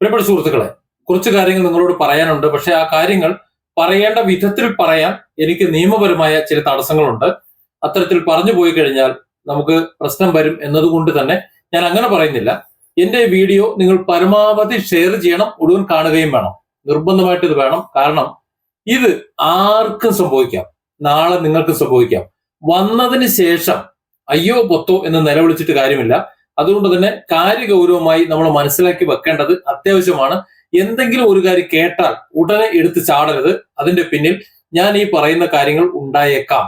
പ്രിയപ്പെട്ട സുഹൃത്തുക്കളെ കുറച്ച് കാര്യങ്ങൾ നിങ്ങളോട് പറയാനുണ്ട്. പക്ഷെ ആ കാര്യങ്ങൾ പറയേണ്ട വിധത്തിൽ പറയാൻ എനിക്ക് നിയമപരമായ ചില തടസ്സങ്ങളുണ്ട്. അത്തരത്തിൽ പറഞ്ഞു പോയി കഴിഞ്ഞാൽ നമുക്ക് പ്രശ്നം വരും എന്നതുകൊണ്ട് തന്നെ ഞാൻ അങ്ങനെ പറയുന്നില്ല. എന്റെ വീഡിയോ നിങ്ങൾ പരമാവധി ഷെയർ ചെയ്യണം മുഴുവൻ കാണുകയും വേണം. നിർബന്ധമായിട്ട് ഇത് വേണം. കാരണം ഇത് ആർക്കും സംഭവിക്കാം. നാളെ നിങ്ങൾക്ക് സംഭവിക്കാം. വന്നതിന് ശേഷം അയ്യോ പൊത്തോ എന്ന് നിലവിളിച്ചിട്ട് കാര്യമില്ല. അതുകൊണ്ട് തന്നെ കാര്യഗൗരവമായി നമ്മൾ മനസ്സിലാക്കി വെക്കേണ്ടത് അത്യാവശ്യമാണ്. എന്തെങ്കിലും ഒരു കാര്യം കേട്ടാൽ ഉടനെ എടുത്ത് ചാടരുത്. അതിന്റെ പിന്നിൽ ഞാൻ ഈ പറയുന്ന കാര്യങ്ങൾ ഉണ്ടായേക്കാം.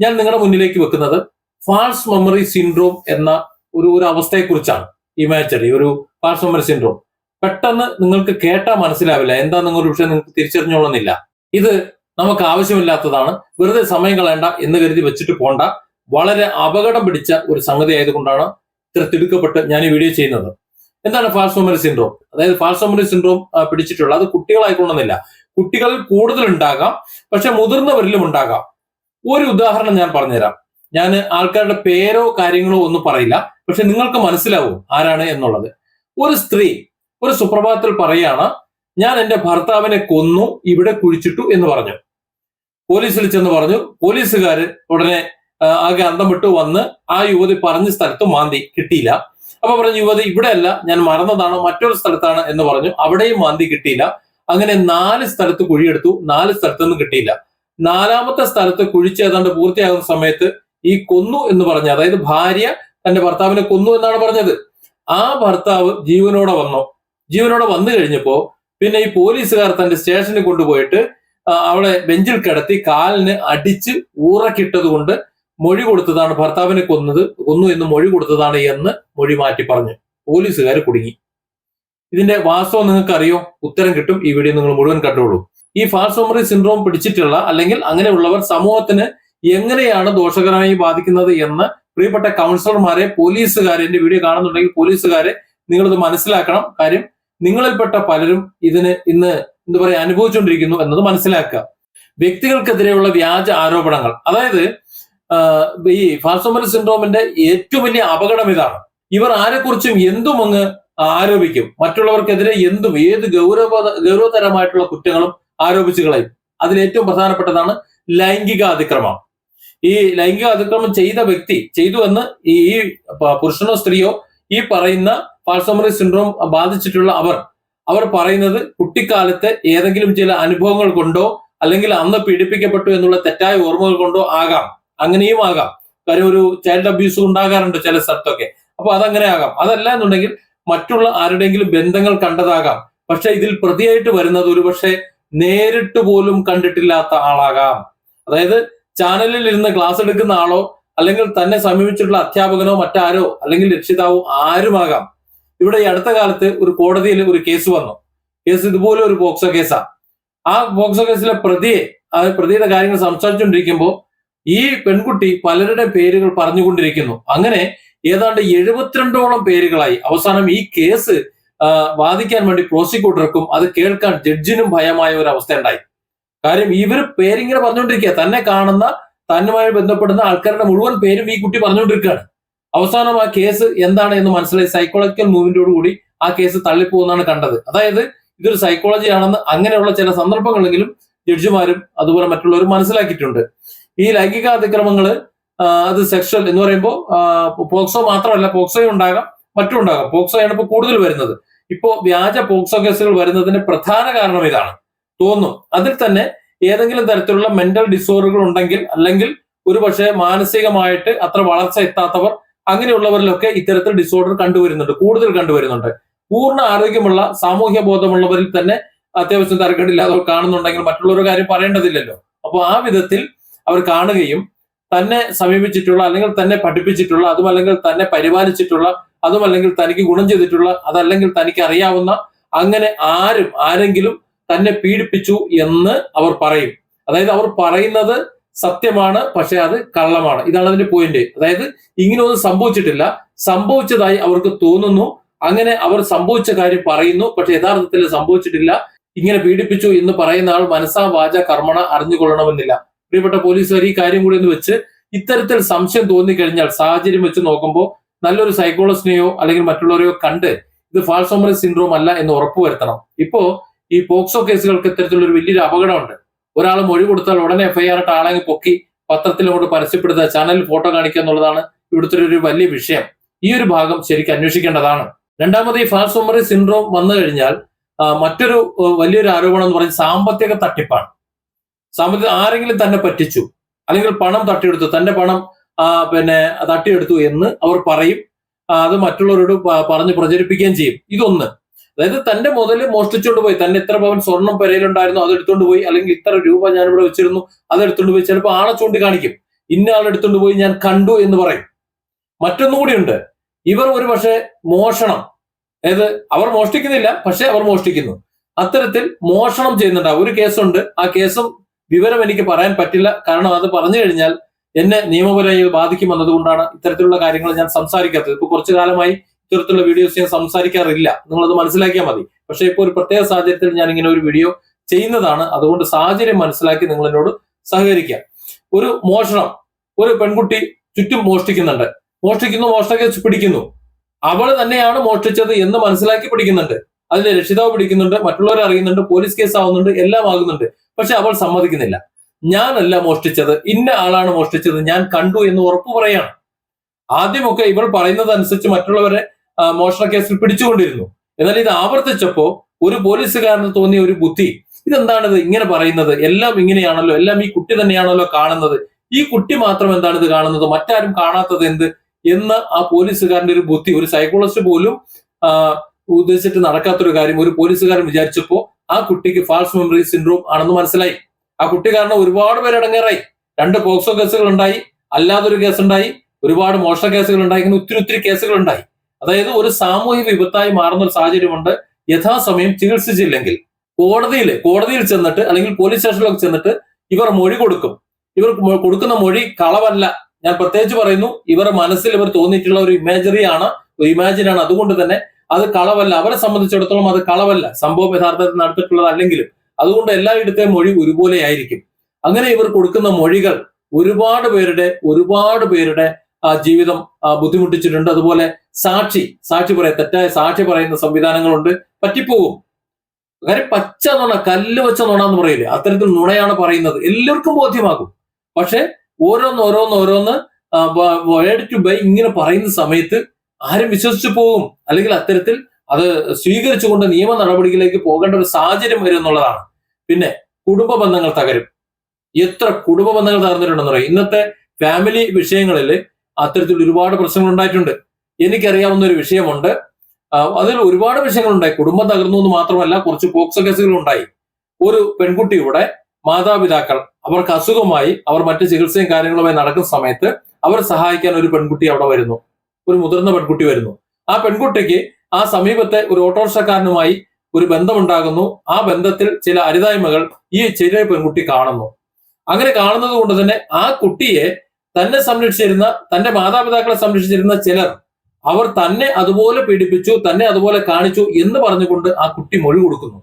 ഞാൻ നിങ്ങളുടെ മുന്നിലേക്ക് വെക്കുന്നത് ഫാൾസ് മെമ്മറി സിൻഡ്രോം എന്ന ഒരു ഒരു അവസ്ഥയെക്കുറിച്ചാണ്. ഇമാജറി ഒരു ഫാൾസ് മെമ്മറി സിൻഡ്രോം പെട്ടെന്ന് നിങ്ങൾക്ക് കേട്ടാൽ മനസ്സിലാവില്ല. എന്താ നിങ്ങൾ വിഷയം നിങ്ങൾക്ക് തിരിച്ചറിഞ്ഞോളുന്നില്ല. ഇത് നമുക്ക് ആവശ്യമില്ലാത്തതാണ്. വെറുതെ സമയം കളയണ്ട എന്ന് കരുതി വെച്ചിട്ട് പോണ്ട. വളരെ അപകടം പിടിച്ച ഒരു സംഗതി ആയതുകൊണ്ടാണ് ഇത്ര ഞാൻ ഈ വീഡിയോ ചെയ്യുന്നത്. എന്താണ് ഫാൾസ് മെമ്മറി സിൻഡ്രോം അതായത് ഫാൾസ് മെമ്മറി സിൻഡ്രോം പിടിച്ചിട്ടുള്ള അത് കുട്ടികളായിക്കൊള്ളുന്നില്ല. കുട്ടികളിൽ കൂടുതൽ ഉണ്ടാകാം പക്ഷെ മുതിർന്നവരിലും ഉണ്ടാകാം. ഒരു ഉദാഹരണം ഞാൻ പറഞ്ഞുതരാം. ഞാൻ ആൾക്കാരുടെ പേരോ കാര്യങ്ങളോ ഒന്നും പറയില്ല പക്ഷെ നിങ്ങൾക്ക് മനസ്സിലാവും ആരാണ് എന്നുള്ളത്? ഒരു സ്ത്രീ ഒരു സുപ്രഭാതത്തിൽ പറയാണ് ഞാൻ എന്റെ ഭർത്താവിനെ കൊന്നു ഇവിടെ കുഴിച്ചിട്ടു എന്ന് പറഞ്ഞു. പോലീസിൽ ചെന്ന് പറഞ്ഞു പോലീസുകാർ ഉടനെ ആ, ഗന്ധം വിട്ട് വന്ന് ആ യുവതി പറഞ്ഞ സ്ഥലത്ത് മാന്തി കിട്ടിയില്ല. അപ്പൊ പറഞ്ഞു യുവതി ഇവിടെയല്ല ഞാൻ മറന്നതാണ് മറ്റൊരു സ്ഥലത്താണ് എന്ന് പറഞ്ഞു. അവിടെയും മാന്തി കിട്ടിയില്ല. അങ്ങനെ നാല് സ്ഥലത്ത് കുഴിയെടുത്തു നാല് സ്ഥലത്തൊന്നും കിട്ടിയില്ല. നാലാമത്തെ സ്ഥലത്ത് കുഴിച്ച് ഏതാണ്ട് പൂർത്തിയാകുന്ന സമയത്ത് ഈ കൊന്നു എന്ന് പറഞ്ഞ അതായത് ഭാര്യ തന്റെ ഭർത്താവിനെ കൊന്നു എന്നാണ് പറഞ്ഞത്. ആ ഭർത്താവ് ജീവനോടെ വന്നു. ജീവനോടെ വന്നു കഴിഞ്ഞപ്പോ പിന്നെ ഈ പോലീസുകാർ തന്റെ സ്റ്റേഷനിൽ കൊണ്ടുപോയിട്ട് അവളെ ബെഞ്ചിൽ കിടത്തി കാലിന് അടിച്ച് ഊറക്കിട്ടത് കൊണ്ട് മൊഴി കൊടുത്തതാണ് ഭർത്താവിനെ കൊന്നത് കൊന്നു എന്ന് മൊഴി കൊടുത്തതാണ് എന്ന് മൊഴി മാറ്റി പറഞ്ഞു. പോലീസുകാർ കുടുങ്ങി. ഇതിന്റെ വാസ്തവം നിങ്ങൾക്ക് അറിയോ ഉത്തരം കിട്ടും. ഈ വീഡിയോ നിങ്ങൾ മുഴുവൻ കണ്ടോളൂ. ഈ ഫാൾസോമറി സിൻഡ്രോം പിടിച്ചിട്ടുള്ള അല്ലെങ്കിൽ അങ്ങനെയുള്ളവർ സമൂഹത്തിന് എങ്ങനെയാണ് ദോഷകരമായി ബാധിക്കുന്നത് എന്ന് പ്രിയപ്പെട്ട കൗൺസിലർമാരെ പോലീസുകാരെ എന്റെ വീഡിയോ കാണുന്നുണ്ടെങ്കിൽ പോലീസുകാരെ നിങ്ങളിത് മനസ്സിലാക്കണം. കാര്യം നിങ്ങളിൽപ്പെട്ട പലരും ഇതിന് ഇന്ന് എന്താ പറയാ അനുഭവിച്ചുകൊണ്ടിരിക്കുന്നു എന്നത് മനസ്സിലാക്കുക. വ്യക്തികൾക്കെതിരെയുള്ള വ്യാജ ആരോപണങ്ങൾ. അതായത് ഈ ഫാൽസോമൽ സിൻഡ്രോമിന്റെ ഏറ്റവും വലിയ അപകടം ഇതാണ്. ഇവർ ആരെക്കുറിച്ചും എന്തും അങ്ങ് ആരോപിക്കും. മറ്റുള്ളവർക്കെതിരെ എന്തും ഏത് ഗൗരവ ഗൗരവതരമായിട്ടുള്ള കുറ്റങ്ങളും ആരോപിച്ചു കളയും. അതിൽ ഏറ്റവും പ്രധാനപ്പെട്ടതാണ് ലൈംഗിക അതിക്രമം ഈ ലൈംഗിക അതിക്രമം ചെയ്ത വ്യക്തി ചെയ്തു എന്ന് ഈ പുരുഷനോ സ്ത്രീയോ ഈ പറയുന്ന ഫാൽസോമറി സിൻഡ്രോം ബാധിച്ചിട്ടുള്ള അവർ അവർ പറയുന്നത് കുട്ടിക്കാലത്തെ ഏതെങ്കിലും ചില അനുഭവങ്ങൾ കൊണ്ടോ അല്ലെങ്കിൽ അന്ന് പീഡിപ്പിക്കപ്പെട്ടു എന്നുള്ള തെറ്റായ ഓർമ്മകൾ കൊണ്ടോ ആകാം. അങ്ങനെയും ആകാം. കാര്യം ഒരു ചൈൽഡ് അബ്യൂസ് ഉണ്ടാകാറുണ്ട് ചില സ്ഥലത്തൊക്കെ. അപ്പൊ അതങ്ങനെ ആകാം. അതല്ല എന്നുണ്ടെങ്കിൽ മറ്റുള്ള ആരുടെയെങ്കിലും ബന്ധങ്ങൾ കണ്ടതാകാം. പക്ഷെ ഇതിൽ പ്രതിയായിട്ട് വരുന്നത് ഒരു പക്ഷെ നേരിട്ട് പോലും കണ്ടിട്ടില്ലാത്ത ആളാകാം. അതായത് ചാനലിൽ ഇരുന്ന് ക്ലാസ് എടുക്കുന്ന ആളോ അല്ലെങ്കിൽ തന്നെ സമീപിച്ചിട്ടുള്ള അധ്യാപകനോ മറ്റാരോ അല്ലെങ്കിൽ രക്ഷിതാവോ ആരുമാകാം. ഇവിടെ ഈ അടുത്ത കാലത്ത് ഒരു കോടതിയിൽ ഒരു കേസ് വന്നു. കേസ് ഇതുപോലെ ഒരു പോക്സോ കേസാണ് ആ. പോക്സോ കേസിലെ പ്രതിയെ ആ പ്രതിയുടെ കാര്യങ്ങൾ സംസാരിച്ചുകൊണ്ടിരിക്കുമ്പോൾ ഈ പെൺകുട്ടി പലരുടെ പേരുകൾ പറഞ്ഞുകൊണ്ടിരിക്കുന്നു. അങ്ങനെ ഏതാണ്ട് എഴുപത്തിരണ്ടോളം പേരുകളായി. അവസാനം ഈ കേസ് വാദിക്കാൻ വേണ്ടി പ്രോസിക്യൂട്ടർക്കും അത് കേൾക്കാൻ ജഡ്ജിനും ഭയമായ ഒരു അവസ്ഥ ഉണ്ടായി കാര്യം ഇവർ പേരിങ്ങനെ പറഞ്ഞുകൊണ്ടിരിക്കുക. തന്നെ കാണുന്ന തന്നുമായി ബന്ധപ്പെടുന്ന ആൾക്കാരുടെ മുഴുവൻ പേരും ഈ കുട്ടി പറഞ്ഞുകൊണ്ടിരിക്കുകയാണ്. അവസാനം ആ കേസ് എന്താണ് എന്ന് മനസ്സിലായി. സൈക്കോളജിക്കൽ മൂവ്മെന്റോട് കൂടി ആ കേസ് തള്ളിപ്പോകുന്നതാണ് കണ്ടത്. അതായത് ഇതൊരു സൈക്കോളജി ആണെന്ന് അങ്ങനെയുള്ള ചില സന്ദർഭങ്ങളെങ്കിലും ജഡ്ജിമാരും അതുപോലെ മറ്റുള്ളവരും മനസ്സിലാക്കിയിട്ടുണ്ട്. ഈ ലൈംഗിക അതിക്രമങ്ങൾ അത് സെക്ഷൽ എന്ന് പറയുമ്പോൾ പോക്സോ മാത്രമല്ല പോക്സോയും ഉണ്ടാകാം മറ്റും ഉണ്ടാകാം. പോക്സോയാണ് ഇപ്പോൾ കൂടുതൽ വരുന്നത്. ഇപ്പോ വ്യാജ പോക്സോ കേസുകൾ വരുന്നതിന് പ്രധാന കാരണം ഇതാണ്. തോന്നും അതിൽ തന്നെ ഏതെങ്കിലും തരത്തിലുള്ള മെന്റൽ ഡിസോർഡറുകൾ ഉണ്ടെങ്കിൽ അല്ലെങ്കിൽ ഒരു പക്ഷേ മാനസികമായിട്ട് അത്ര വളർച്ച എത്താത്തവർ അങ്ങനെയുള്ളവരിലൊക്കെ ഇത്തരത്തിൽ ഡിസോർഡർ കണ്ടുവരുന്നുണ്ട് കൂടുതൽ കണ്ടുവരുന്നുണ്ട്. പൂർണ ആരോഗ്യമുള്ള സാമൂഹ്യ ബോധമുള്ളവരിൽ തന്നെ അത്യാവശ്യം തരക്കേടില്ലാതെ കാണുന്നുണ്ടെങ്കിൽ മറ്റുള്ളവരുടെ കാര്യം പറയേണ്ടതില്ലല്ലോ. അപ്പോൾ ആ വിധത്തിൽ അവർ കാണുകയും തന്നെ സമീപിച്ചിട്ടുള്ള അല്ലെങ്കിൽ തന്നെ പഠിപ്പിച്ചിട്ടുള്ള അതും അല്ലെങ്കിൽ തന്നെ പരിപാലിച്ചിട്ടുള്ള അതും അല്ലെങ്കിൽ തനിക്ക് ഗുണം ചെയ്തിട്ടുള്ള അതല്ലെങ്കിൽ തനിക്ക് അറിയാവുന്ന അങ്ങനെ ആരും ആരെങ്കിലും തന്നെ പീഡിപ്പിച്ചു എന്ന് അവർ പറയും. അതായത് അവർ പറയുന്നത് സത്യമാണ് പക്ഷെ അത് കള്ളമാണ്. ഇതാണ് അതിന്റെ പോയിന്റ് അതായത് ഇങ്ങനെയൊന്നും സംഭവിച്ചിട്ടില്ല. സംഭവിച്ചതായി അവർക്ക് തോന്നുന്നു. അങ്ങനെ അവർ സംഭവിച്ച കാര്യം പറയുന്നു പക്ഷെ യഥാർത്ഥത്തിൽ സംഭവിച്ചിട്ടില്ല. ഇങ്ങനെ പീഡിപ്പിച്ചു എന്ന് പറയുന്ന ആൾ മനസ്സാ വാച കർമ്മണ അറിഞ്ഞുകൊള്ളണമെന്നില്ല. പ്രിയപ്പെട്ട പോലീസുകാർ ഈ കാര്യം കൂടി ഒന്ന് വെച്ച് ഇത്തരത്തിൽ സംശയം തോന്നിക്കഴിഞ്ഞാൽ സാഹചര്യം വെച്ച് നോക്കുമ്പോൾ നല്ലൊരു സൈക്കോളജിനെയോ അല്ലെങ്കിൽ മറ്റുള്ളവരെയോ കണ്ട് ഇത് ഫാൾസോമറി സിൻഡ്രോം അല്ല എന്ന് ഉറപ്പുവരുത്തണം ഇപ്പോ ഈ പോക്സോ കേസുകൾക്ക് ഇത്തരത്തിലുള്ള ഒരു വലിയൊരു അപകടമുണ്ട്. ഒരാൾ മൊഴി കൊടുത്താൽ ഉടനെ എഫ്ഐആർ ഇട്ട് ആളെ പൊക്കി പത്രത്തിൽ പരസ്യപ്പെടുത്തുക ചാനലിൽ ഫോട്ടോ കാണിക്കുക എന്നുള്ളതാണ് ഇവിടുത്തെ ഒരു വലിയ വിഷയം. ഈ ഒരു ഭാഗം ശരിക്കും അന്വേഷിക്കേണ്ടതാണ്. രണ്ടാമത് ഈ ഫാൾസോമറി സിൻഡ്രോം വന്നു കഴിഞ്ഞാൽ മറ്റൊരു വലിയൊരു ആരോപണം എന്ന് പറയുന്നത് സാമ്പത്തിക തട്ടിപ്പാണ്. സാമ്പത്തിക ആരെങ്കിലും തന്നെ പറ്റിച്ചു അല്ലെങ്കിൽ പണം തട്ടിയെടുത്തു തന്റെ പണം പിന്നെ തട്ടിയെടുത്തു എന്ന് അവർ പറയും അത് മറ്റുള്ളവരോട് പറഞ്ഞ് പ്രചരിപ്പിക്കുകയും ചെയ്യും. ഇതൊന്ന്. അതായത് തന്റെ മുതൽ മോഷ്ടിച്ചുകൊണ്ട് പോയി. തന്നെ ഇത്ര പവൻ സ്വർണം പെരയിലുണ്ടായിരുന്നു അത് എടുത്തുകൊണ്ട് പോയി. അല്ലെങ്കിൽ ഇത്ര രൂപ ഞാൻ ഇവിടെ വെച്ചിരുന്നു അത് എടുത്തുകൊണ്ട് പോയി. ചിലപ്പോൾ ആളെ ചൂണ്ടിക്കാണിക്കും. ഇന്ന ആൾ എടുത്തുകൊണ്ട് പോയി ഞാൻ കണ്ടു എന്ന് പറയും. മറ്റൊന്നും കൂടിയുണ്ട് ഇവർ ഒരു പക്ഷേ മോഷണം. അതായത് അവർ മോഷ്ടിക്കുന്നില്ല പക്ഷെ അവർ മോഷ്ടിക്കുന്നു. അത്തരത്തിൽ മോഷണം ചെയ്യുന്നുണ്ട്. ഒരു കേസുണ്ട്. ആ കേസും വിവരം എനിക്ക് പറയാൻ പറ്റില്ല. കാരണം അത് പറഞ്ഞു കഴിഞ്ഞാൽ എന്നെ നിയമപരമായി ഇത് ബാധിക്കും എന്നതുകൊണ്ടാണ് ഇത്തരത്തിലുള്ള കാര്യങ്ങൾ ഞാൻ സംസാരിക്കാത്തത്. ഇപ്പൊ കുറച്ചു കാലമായി ഇത്തരത്തിലുള്ള വീഡിയോസ് ഞാൻ സംസാരിക്കാറില്ല. നിങ്ങളത് മനസ്സിലാക്കിയാൽ മതി. പക്ഷേ ഇപ്പോൾ ഒരു പ്രത്യേക സാഹചര്യത്തിൽ ഞാൻ ഇങ്ങനെ ഒരു വീഡിയോ ചെയ്യുന്നതാണ്. അതുകൊണ്ട് സാഹചര്യം മനസ്സിലാക്കി നിങ്ങൾ എന്നോട് സഹകരിക്കുക ഒരു മോഷണം. ഒരു പെൺകുട്ടി ചുറ്റും മോഷ്ടിക്കുന്നുണ്ട്. മോഷ്ടിക്കുന്നു മോഷണ പിടിക്കുന്നു. അവൾ തന്നെയാണ് മോഷ്ടിച്ചത് എന്ന് മനസ്സിലാക്കി പിടിക്കുന്നുണ്ട്. അതിന്റെ രക്ഷിതാവ് പിടിക്കുന്നുണ്ട് മറ്റുള്ളവർ അറിയുന്നുണ്ട് പോലീസ് കേസ് ആവുന്നുണ്ട് എല്ലാം ആകുന്നുണ്ട്. പക്ഷെ അവൾ സമ്മതിക്കുന്നില്ല. ഞാനല്ല മോഷ്ടിച്ചത് ഇന്ന ആളാണ് മോഷ്ടിച്ചത് ഞാൻ കണ്ടു എന്ന് ഉറപ്പു പറയാണ്. ആദ്യമൊക്കെ ഇവൾ പറയുന്നത് അനുസരിച്ച് മറ്റുള്ളവരെ മോഷണ കേസിൽ പിടിച്ചുകൊണ്ടിരുന്നു. എന്നാൽ ഇത് ആവർത്തിച്ചപ്പോ ഒരു പോലീസുകാരന് തോന്നിയ ഒരു ബുദ്ധി ഇതെന്താണിത്? ഇങ്ങനെ പറയുന്നത്? എല്ലാം ഇങ്ങനെയാണല്ലോ? എല്ലാം ഈ കുട്ടി തന്നെയാണല്ലോ കാണുന്നത്? ഈ കുട്ടി മാത്രം എന്താണ് ഇത് കാണുന്നത്? മറ്റാരും കാണാത്തത് എന്ത്? എന്ന് ആ പോലീസുകാരന്റെ ഒരു ബുദ്ധി ഒരു സൈക്കോളജിസ്റ്റ് പോലും ഉദ്ദേശിച്ചിട്ട് നടക്കാത്തൊരു കാര്യം ഒരു പോലീസുകാരൻ വിചാരിച്ചപ്പോ ആ കുട്ടിക്ക് ഫാൾസ് മെമ്മറി സിൻഡ്രോം ആണെന്ന് മനസ്സിലായി. ആ കുട്ടി കാരണം ഒരുപാട് പേര് ഇടങ്ങേറായി. രണ്ട് പോക്സോ കേസുകൾ ഉണ്ടായി. അല്ലാതൊരു കേസ് ഉണ്ടായി. ഒരുപാട് മോഷണ കേസുകൾ ഉണ്ടായി. ഇങ്ങനെ ഒത്തിരി ഒത്തിരി കേസുകൾ ഉണ്ടായി. അതായത് ഒരു സാമൂഹിക വിപത്തായി മാറുന്ന ഒരു സാഹചര്യമുണ്ട്. യഥാസമയം ചികിത്സിച്ചില്ലെങ്കിൽ കോടതിയിൽ കോടതിയിൽ ചെന്നിട്ട് അല്ലെങ്കിൽ പോലീസ് സ്റ്റേഷനിലൊക്കെ ചെന്നിട്ട് ഇവർ മൊഴി കൊടുക്കും. ഇവർ കൊടുക്കുന്ന മൊഴി കളവല്ല. ഞാൻ പ്രത്യേകിച്ച് പറയുന്നു ഇവരുടെ മനസ്സിൽ ഇവർ തോന്നിയിട്ടുള്ള ഒരു ഇമാജറി ആണ്. ഒരു ഇമാജിനാണ് അതുകൊണ്ട് തന്നെ അത് കളവല്ല. അവരെ സംബന്ധിച്ചിടത്തോളം അത് കളവല്ല. സംഭവം യഥാർത്ഥത്തിൽ നടത്തിയിട്ടുള്ളത് അല്ലെങ്കിലും അതുകൊണ്ട് എല്ലായിടത്തെയും മൊഴി ഒരുപോലെ ആയിരിക്കും. അങ്ങനെ ഇവർ കൊടുക്കുന്ന മൊഴികൾ ഒരുപാട് പേരുടെ ഒരുപാട് പേരുടെ ജീവിതം ബുദ്ധിമുട്ടിച്ചിട്ടുണ്ട്. അതുപോലെ സാക്ഷി സാക്ഷി പറയാം. തെറ്റായ സാക്ഷി പറയുന്ന സംവിധാനങ്ങളുണ്ട്. പറ്റിപ്പോകും അങ്ങനെ പച്ച നുണ കല്ല് വെച്ച നുണ എന്ന് പറയില്ലേ? അത്തരത്തിൽ നുണയാണ് പറയുന്നത്. എല്ലാവർക്കും ബോധ്യമാകും. പക്ഷെ ഓരോന്ന് ഓരോന്ന് ഓരോന്ന് ടു ബൈ ഇങ്ങനെ പറയുന്ന സമയത്ത് ആരും വിശ്വസിച്ചു പോകും അല്ലെങ്കിൽ അത്തരത്തിൽ അത് സ്വീകരിച്ചുകൊണ്ട് നിയമ നടപടികളിലേക്ക് പോകേണ്ട ഒരു സാഹചര്യം വരും എന്നുള്ളതാണ്. പിന്നെ കുടുംബ ബന്ധങ്ങൾ തകരും. എത്ര കുടുംബ ബന്ധങ്ങൾ തകർന്നിട്ടുണ്ടെന്ന് പറയും. ഇന്നത്തെ ഫാമിലി വിഷയങ്ങളിൽ അത്തരത്തിൽ ഒരുപാട് പ്രശ്നങ്ങൾ ഉണ്ടായിട്ടുണ്ട്. എനിക്കറിയാവുന്ന ഒരു വിഷയമുണ്ട്. അതിൽ ഒരുപാട് വിഷയങ്ങളുണ്ടായി. കുടുംബം തകർന്നു എന്ന് മാത്രമല്ല കുറച്ച് പോക്സോ കേസുകൾ ഉണ്ടായി. ഒരു പെൺകുട്ടിയുടെ മാതാപിതാക്കൾ അവർക്ക് അസുഖമായി അവർ മറ്റ് ചികിത്സയും കാര്യങ്ങളുമായി നടക്കുന്ന സമയത്ത് അവർ സഹായിക്കാൻ ഒരു പെൺകുട്ടി അവിടെ വരുന്നു. ഒരു മുതിർന്ന പെൺകുട്ടി വരുന്നു. ആ പെൺകുട്ടിക്ക് ആ സമീപത്തെ ഒരു ഓട്ടോറിക്ഷക്കാരനുമായി ഒരു ബന്ധമുണ്ടാകുന്നു. ആ ബന്ധത്തിൽ ചില അരുതായ്മകൾ ഈ ചെറിയ പെൺകുട്ടി കാണുന്നു. അങ്ങനെ കാണുന്നത് കൊണ്ട് തന്നെ ആ കുട്ടിയെ തന്നെ സംരക്ഷിച്ചിരുന്ന തന്റെ മാതാപിതാക്കളെ സംരക്ഷിച്ചിരുന്ന ചിലർ അവർ തന്നെ അതുപോലെ പീഡിപ്പിച്ചു തന്നെ അതുപോലെ കാണിച്ചു എന്ന് പറഞ്ഞുകൊണ്ട് ആ കുട്ടി മൊഴി കൊടുക്കുന്നു.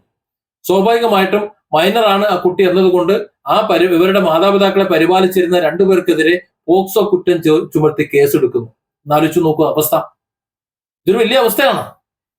സ്വാഭാവികമായിട്ടും മൈനറാണ് ആ കുട്ടി എന്നതുകൊണ്ട് ആ പരി ഇവരുടെ മാതാപിതാക്കളെ പരിപാലിച്ചിരുന്ന രണ്ടുപേർക്കെതിരെ പോക്സോ കുറ്റം ചുമത്തി കേസെടുക്കുന്നു. എന്നാലോചിച്ചു നോക്കുക അവസ്ഥ. ഇതൊരു വലിയ അവസ്ഥയാണ്.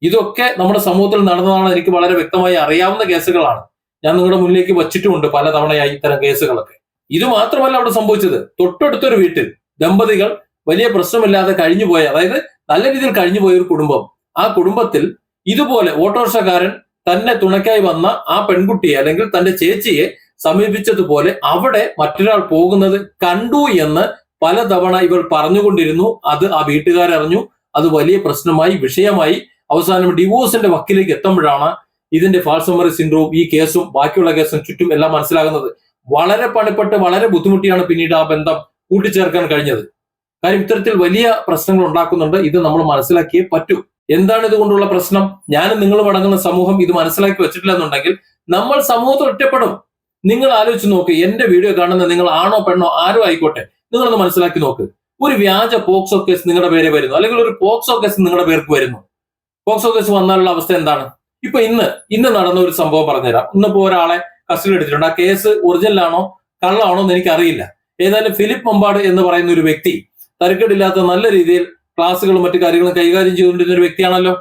ഇതൊക്കെ നമ്മുടെ സമൂഹത്തിൽ നടന്നതാണ് എനിക്ക് വളരെ വ്യക്തമായി അറിയാവുന്ന കേസുകളാണ്. ഞാൻ നിങ്ങളുടെ മുന്നിലേക്ക് വച്ചിട്ടുമുണ്ട് പലതവണയായി ഇത്തരം കേസുകളൊക്കെ. ഇത് മാത്രമല്ല അവിടെ സംഭവിച്ചത്. തൊട്ടടുത്തൊരു വീട്ടിൽ ദമ്പതികൾ വലിയ പ്രശ്നമില്ലാതെ കഴിഞ്ഞുപോയ അതായത് നല്ല രീതിയിൽ കഴിഞ്ഞുപോയ ഒരു കുടുംബം. ആ കുടുംബത്തിൽ ഇതുപോലെ ഓട്ടോറിക്ഷക്കാരൻ തന്നെ തുണയ്ക്കായി വന്ന ആ പെൺകുട്ടിയെ അല്ലെങ്കിൽ തന്റെ ചേച്ചിയെ സമീപിച്ചതുപോലെ അവിടെ മറ്റൊരാൾ പോകുന്നത് കണ്ടു എന്ന് പലതവണ ഇവർ പറഞ്ഞുകൊണ്ടിരുന്നു അത് ആ വീട്ടുകാരറിഞ്ഞു. അത് വലിയ പ്രശ്നമായി വിഷയമായി. അവസാനം ഡിവോഴ്സിന്റെ വക്കിലേക്ക് എത്തുമ്പോഴാണ് ഇതിന്റെ ഫാൾസമറി സിൻഡ്രോം ഈ കേസും ബാക്കിയുള്ള കേസും ചുറ്റും എല്ലാം മനസ്സിലാകുന്നത്. വളരെ പണിപ്പെട്ട് വളരെ ബുദ്ധിമുട്ടിയാണ് പിന്നീട് ആ ബന്ധം കൂട്ടിച്ചേർക്കാൻ കഴിഞ്ഞത്. കാര്യം ഇത്തരത്തിൽ വലിയ പ്രശ്നങ്ങൾ ഉണ്ടാക്കുന്നുണ്ട്. ഇത് നമ്മൾ മനസ്സിലാക്കിയേ പറ്റൂ. എന്താണ് ഇതുകൊണ്ടുള്ള പ്രശ്നം? ഞാനും നിങ്ങളും അടങ്ങുന്ന സമൂഹം ഇത് മനസ്സിലാക്കി വെച്ചിട്ടില്ല എന്നുണ്ടെങ്കിൽ നമ്മൾ സമൂഹത്തിൽ ഒറ്റപ്പെടും. നിങ്ങൾ ആലോചിച്ച് നോക്ക് എന്റെ വീഡിയോ കാണുന്ന നിങ്ങൾ ആണോ പെണ്ണോ ആരോ ആയിക്കോട്ടെ. നിങ്ങളൊന്ന് മനസ്സിലാക്കി നോക്ക്. ഒരു വ്യാജ പോക്സോ കേസ് നിങ്ങളുടെ പേരെ വരുന്നു. അല്ലെങ്കിൽ ഒരു പോക്സോ കേസ് നിങ്ങളുടെ പേർക്ക് വരുന്നു. പോക്സോ കേസ് വന്നാലുള്ള അവസ്ഥ എന്താണ്? ഇപ്പൊ ഇന്ന് ഇന്ന് നടന്ന ഒരു സംഭവം പറഞ്ഞുതരാം. ഇന്നിപ്പോ ഒരാളെ കസ്റ്റഡി എടുത്തിട്ടുണ്ട്. ആ കേസ് ഒറിജിനലാണോ കള്ളാണോ എന്ന് എനിക്കറിയില്ല. ഏതായാലും ഫിലിപ്പ് മമ്പാട് എന്ന് പറയുന്ന ഒരു വ്യക്തി തരക്കേടില്ലാത്ത നല്ല രീതിയിൽ ക്ലാസ്സുകളും മറ്റു കാര്യങ്ങളും കൈകാര്യം ചെയ്തുകൊണ്ടിരുന്ന ഒരു വ്യക്തിയാണല്ലോ.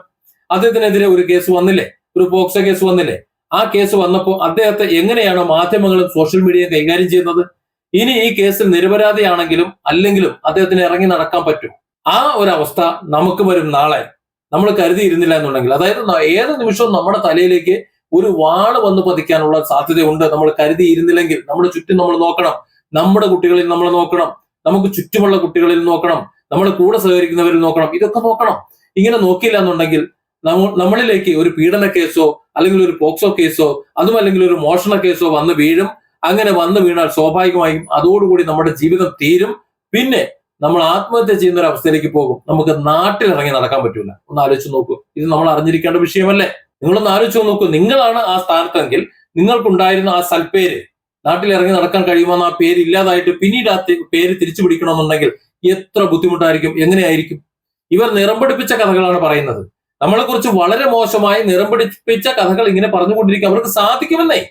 അദ്ദേഹത്തിനെതിരെ ഒരു കേസ് വന്നില്ലേ? ഒരു പോക്സോ കേസ് വന്നില്ലേ? ആ കേസ് വന്നപ്പോൾ അദ്ദേഹത്തെ എങ്ങനെയാണ് മാധ്യമങ്ങളും സോഷ്യൽ മീഡിയയും കൈകാര്യം ചെയ്യുന്നത്? ഇനി ഈ കേസിൽ നിരപരാധിയാണെങ്കിലും അല്ലെങ്കിലും അദ്ദേഹത്തിന് ഇറങ്ങി നടക്കാൻ പറ്റും. ആ ഒരു അവസ്ഥ നമുക്ക് വരും നാളെ. നമ്മൾ കരുതിയിരുന്നില്ല എന്നുണ്ടെങ്കിൽ. അതായത് ഏത് നിമിഷവും നമ്മുടെ തലയിലേക്ക് ഒരു വാൾ വന്ന് പതിക്കാനുള്ള സാധ്യതയുണ്ട്. നമ്മൾ കരുതിയിരുന്നില്ലെങ്കിൽ നമ്മുടെ ചുറ്റും നമ്മൾ നോക്കണം. നമ്മുടെ കുട്ടികളിൽ നമ്മൾ നോക്കണം. നമുക്ക് ചുറ്റുമുള്ള കുട്ടികളിൽ നോക്കണം. നമ്മുടെ കൂടെ സഹകരിക്കുന്നവരിൽ നോക്കണം. ഇതൊക്കെ നോക്കണം. ഇങ്ങനെ നോക്കിയില്ല എന്നുണ്ടെങ്കിൽ നമ്മ- നമ്മളിലേക്ക് ഒരു പീഡന കേസോ അല്ലെങ്കിൽ ഒരു പോക്സോ കേസോ അതും അല്ലെങ്കിൽ ഒരു മോഷണ കേസോ വന്ന് വീഴും. അങ്ങനെ വന്നു വീണാൽ സ്വാഭാവികമായും അതോടുകൂടി നമ്മുടെ ജീവിതം തീരും. പിന്നെ നമ്മൾ ആത്മഹത്യ ചെയ്യുന്ന ഒരു അവസ്ഥയിലേക്ക് പോകും. നമുക്ക് നാട്ടിൽ ഇറങ്ങി നടക്കാൻ പറ്റൂല. ഒന്ന് ആലോചിച്ച് നോക്കൂ. ഇത് നമ്മൾ അറിഞ്ഞിരിക്കേണ്ട വിഷയമല്ലേ? നിങ്ങളൊന്ന് ആലോചിച്ച് നോക്കൂ. നിങ്ങളാണ് ആ സ്ഥാനത്തെങ്കിൽ നിങ്ങൾക്കുണ്ടായിരുന്ന ആ സൽപ്പേര്. നാട്ടിൽ ഇറങ്ങി നടക്കാൻ കഴിയുമെന്ന് ആ പേര് ഇല്ലാതായിട്ട് പിന്നീട് ആ പേര് തിരിച്ചു പിടിക്കണമെന്നുണ്ടെങ്കിൽ എത്ര ബുദ്ധിമുട്ടായിരിക്കും? എങ്ങനെയായിരിക്കും? ഇവർ നിറംപിടിപ്പിച്ച കഥകളാണ് പറയുന്നത്. നമ്മളെ കുറിച്ച് വളരെ മോശമായി നിറംപിടിപ്പിച്ച കഥകൾ ഇങ്ങനെ പറഞ്ഞുകൊണ്ടിരിക്കും. അവർക്ക് സാധിക്കുമെന്നേ.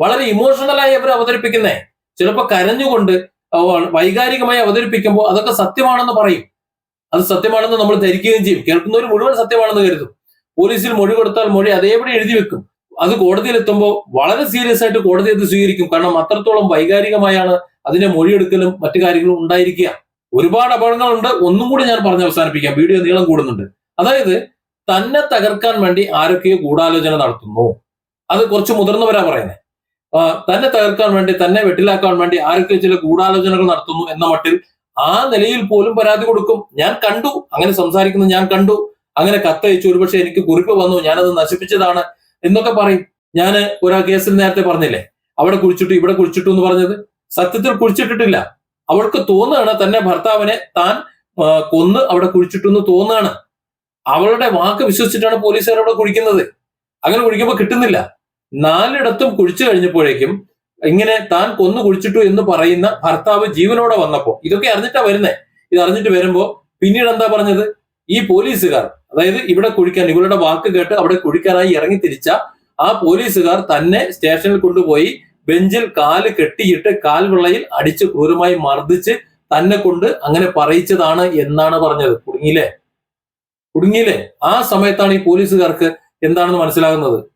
വളരെ ഇമോഷണലായി അവർ അവതരിപ്പിക്കുന്നേ. ചിലപ്പോൾ കരഞ്ഞുകൊണ്ട് വൈകാരികമായി അവതരിപ്പിക്കുമ്പോൾ അതൊക്കെ സത്യമാണെന്ന് പറയും. അത് സത്യമാണെന്ന് നമ്മൾ ധരിക്കുകയും ചെയ്യും. കേൾക്കുന്നവർ മുഴുവൻ സത്യമാണെന്ന് കരുതും. പോലീസിൽ മൊഴി കൊടുത്താൽ മൊഴി അതേപടി എഴുതി വെക്കും. അത് കോടതിയിൽ എത്തുമ്പോൾ വളരെ സീരിയസ് ആയിട്ട് കോടതി അത് സ്വീകരിക്കും. കാരണം അത്രത്തോളം വൈകാരികമായാണ് അതിന്റെ മൊഴിയെടുക്കലും മറ്റു കാര്യങ്ങളും ഉണ്ടായിരിക്കുക. ഒരുപാട് അപകടങ്ങളുണ്ട്. ഒന്നും കൂടി ഞാൻ പറഞ്ഞ് അവസാനിപ്പിക്കാം. വീഡിയോ നീളം കൂടുന്നുണ്ട്. അതായത് തന്നെ തകർക്കാൻ വേണ്ടി ആരൊക്കെയോ ഗൂഢാലോചന നടത്തുന്നു. അത് കുറച്ച് മുതിർന്നവരാ പറയുന്നത് തന്നെ തകർക്കാൻ വേണ്ടി തന്നെ വെട്ടിലാക്കാൻ വേണ്ടി ആരൊക്കെ ചില ഗൂഢാലോചനകൾ നടത്തുന്നു എന്ന മട്ടിൽ ആ നിലയിൽ പോലും പരാതി കൊടുക്കും. ഞാൻ കണ്ടു അങ്ങനെ സംസാരിക്കുന്നത് ഞാൻ കണ്ടു അങ്ങനെ കത്തയച്ചു. ഒരുപക്ഷെ എനിക്ക് കുറിപ്പ് വന്നു ഞാനത് നശിപ്പിച്ചതാണ് എന്നൊക്കെ പറയും. ഞാൻ ഒരാ കേസിൽ നേരത്തെ പറഞ്ഞില്ലേ അവിടെ കുഴിച്ചിട്ടു ഇവിടെ കുഴിച്ചിട്ടു എന്ന് പറഞ്ഞത്? സത്യത്തിൽ കുഴിച്ചിട്ടിട്ടില്ല. അവൾക്ക് തോന്നുകയാണ് തന്നെ ഭർത്താവിനെ താൻ കൊന്ന് അവിടെ കുഴിച്ചിട്ടു എന്ന് തോന്നുകയാണ്. അവളുടെ വാക്ക് വിശ്വസിച്ചിട്ടാണ് പോലീസുകാർ അവിടെ കുഴിക്കുന്നത്. അങ്ങനെ കുഴിക്കുമ്പോൾ കിട്ടുന്നില്ല. നാലിടത്തും കുഴിച്ചു കഴിഞ്ഞപ്പോഴേക്കും ഇങ്ങനെ താൻ കൊന്നു കുഴിച്ചിട്ടു എന്ന് പറയുന്ന ഭർത്താവ് ജീവനോടെ വന്നപ്പോ ഇതൊക്കെ അറിഞ്ഞിട്ടാ വരുന്നേ. ഇത് അറിഞ്ഞിട്ട് വരുമ്പോ പിന്നീട് എന്താ പറഞ്ഞത്? ഈ പോലീസുകാർ അതായത് ഇവിടെ കുഴിക്കാൻ ഇവരുടെ വാക്ക് കേട്ട് അവിടെ കുഴിക്കാനായി ഇറങ്ങി തിരിച്ച ആ പോലീസുകാർ തന്നെ സ്റ്റേഷനിൽ കൊണ്ടുപോയി ബെഞ്ചിൽ കാൽ കെട്ടിയിട്ട് കാൽവിളയിൽ അടിച്ച് ക്രൂരമായി മർദ്ദിച്ച് തന്നെ കൊണ്ട് അങ്ങനെ പറയിച്ചതാണ് എന്നാണ് പറഞ്ഞത്. കുടുങ്ങിയില്ലേ? കുടുങ്ങിയില്ലേ? ആ സമയത്താണ് ഈ പോലീസുകാർക്ക് എന്താണെന്ന് മനസ്സിലാകുന്നത്?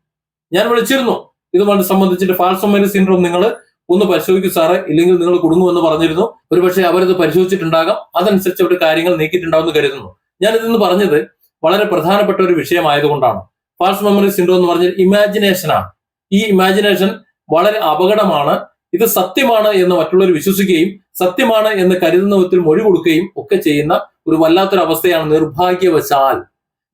ഞാൻ വിളിച്ചിരുന്നു. ഇതുമായി സംബന്ധിച്ചിട്ട് ഫാൾസോമൈൻ സിൻഡ്രോം നിങ്ങൾ ഒന്ന് പരിശോധിക്കും സാറേ. ഇല്ലെങ്കിൽ നിങ്ങൾ കുടുങ്ങുമെന്ന് പറഞ്ഞിരുന്നു. ഒരുപക്ഷെ അവരത് പരിശോധിച്ചിട്ടുണ്ടാകാം. അതനുസരിച്ച് അവർ കാര്യങ്ങൾ നീക്കിയിട്ടുണ്ടാവുമെന്ന് കരുതുന്നു. ഞാൻ ഇതെന്ന് പറഞ്ഞത് വളരെ പ്രധാനപ്പെട്ട ഒരു വിഷയമായതുകൊണ്ടാണ്. ഫാൾസ് മെമ്മറി സിൻഡ്രോം എന്ന് പറഞ്ഞാൽ ഇമാജിനേഷൻ ആണ്. ഈ ഇമാജിനേഷൻ വളരെ അപകടമാണ്. ഇത് സത്യമാണ് എന്ന് മറ്റുള്ളവർ വിശ്വസിക്കുകയും സത്യമാണ് എന്ന് കരുതുന്ന വിധത്തിൽ മൊഴി കൊടുക്കുകയും ഒക്കെ ചെയ്യുന്ന ഒരു വല്ലാത്തൊരു അവസ്ഥയാണ് നിർഭാഗ്യവശാൽ.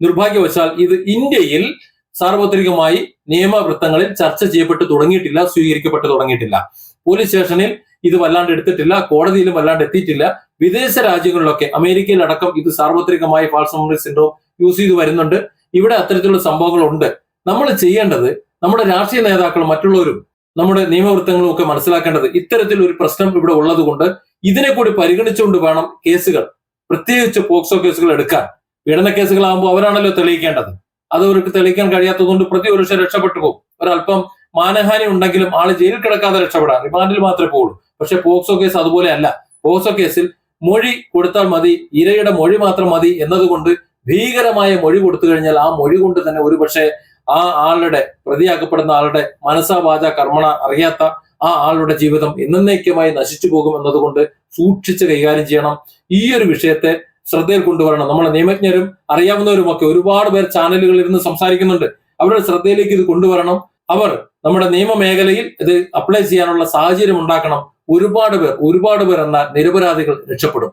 നിർഭാഗ്യവശാൽ ഇത് ഇന്ത്യയിൽ സാർവത്രികമായി നിയമവൃത്തങ്ങളിൽ ചർച്ച ചെയ്യപ്പെട്ട് തുടങ്ങിയിട്ടില്ല സ്വീകരിക്കപ്പെട്ട് തുടങ്ങിയിട്ടില്ല. പോലീസ് സ്റ്റേഷനിൽ ഇത് വല്ലാണ്ട് എടുത്തിട്ടില്ല കോടതിയിലും വല്ലാണ്ട് എത്തിയിട്ടില്ല. വിദേശ രാജ്യങ്ങളിലൊക്കെ അമേരിക്കയിലടക്കം ഇത് സാർവത്രികമായി ഫാൾസ് മെമ്മറി സിൻഡ്രോം യൂസ് ചെയ്ത് വരുന്നുണ്ട്. ഇവിടെ അത്തരത്തിലുള്ള സംഭവങ്ങളുണ്ട്. നമ്മൾ ചെയ്യേണ്ടത് നമ്മുടെ രാഷ്ട്രീയ നേതാക്കളും മറ്റുള്ളവരും നമ്മുടെ നിയമവൃത്തങ്ങളും ഒക്കെ മനസ്സിലാക്കേണ്ടത് ഇത്തരത്തിൽ ഒരു പ്രശ്നം ഇവിടെ ഉള്ളത് കൊണ്ട് ഇതിനെ കൂടി പരിഗണിച്ചുകൊണ്ട് വേണം കേസുകൾ പ്രത്യേകിച്ച് പോക്സോ കേസുകൾ എടുക്കാൻ. പീഡന കേസുകളാകുമ്പോൾ അവരാണല്ലോ തെളിയിക്കേണ്ടത്. അത് അവർക്ക് തെളിയിക്കാൻ കഴിയാത്തതുകൊണ്ട് പ്രതി ഒരു രക്ഷപ്പെട്ടു പോകും. ഒരല്പം മാനഹാനി ഉണ്ടെങ്കിലും ആൾ ജയിലിൽ കിടക്കാതെ രക്ഷപ്പെടാം. റിമാൻഡിൽ മാത്രമേ പോകുള്ളൂ പക്ഷെ പോക്സോ കേസ് അതുപോലെ അല്ല. പോക്സോ കേസിൽ മൊഴി കൊടുത്താൽ മതി ഇരയുടെ മൊഴി മാത്രം മതി എന്നതുകൊണ്ട് ഭീകരമായ മൊഴി കൊടുത്തു കഴിഞ്ഞാൽ ആ മൊഴി കൊണ്ട് തന്നെ ഒരുപക്ഷെ ആ ആളുടെ പ്രതിയാക്കപ്പെടുന്ന ആളുടെ മനസ്സാ വാച കർമ്മണ അറിയാത്ത ആ ആളുടെ ജീവിതം എന്നേക്കുമായി നശിച്ചു പോകും എന്നതുകൊണ്ട് സൂക്ഷിച്ച് കൈകാര്യം ചെയ്യണം. ഈ ഒരു വിഷയത്തെ ശ്രദ്ധയിൽ കൊണ്ടുവരണം. നമ്മളെ നിയമജ്ഞരും അറിയാവുന്നവരുമൊക്കെ ഒരുപാട് പേർ ചാനലുകളിൽ ഇരുന്ന് സംസാരിക്കുന്നുണ്ട്. അവരുടെ ശ്രദ്ധയിലേക്ക് ഇത് കൊണ്ടുവരണം. അവർ നമ്മുടെ നിയമ മേഖലയിൽ ഇത് അപ്ലൈ ചെയ്യാനുള്ള സാഹചര്യം ഉണ്ടാക്കണം. ഒരുപാട് പേർ ഒരുപാട് പേർ എന്ന നിരപരാധികൾ രക്ഷപ്പെടും.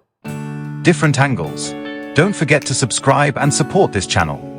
Different angles. Don't forget to subscribe and support this channel.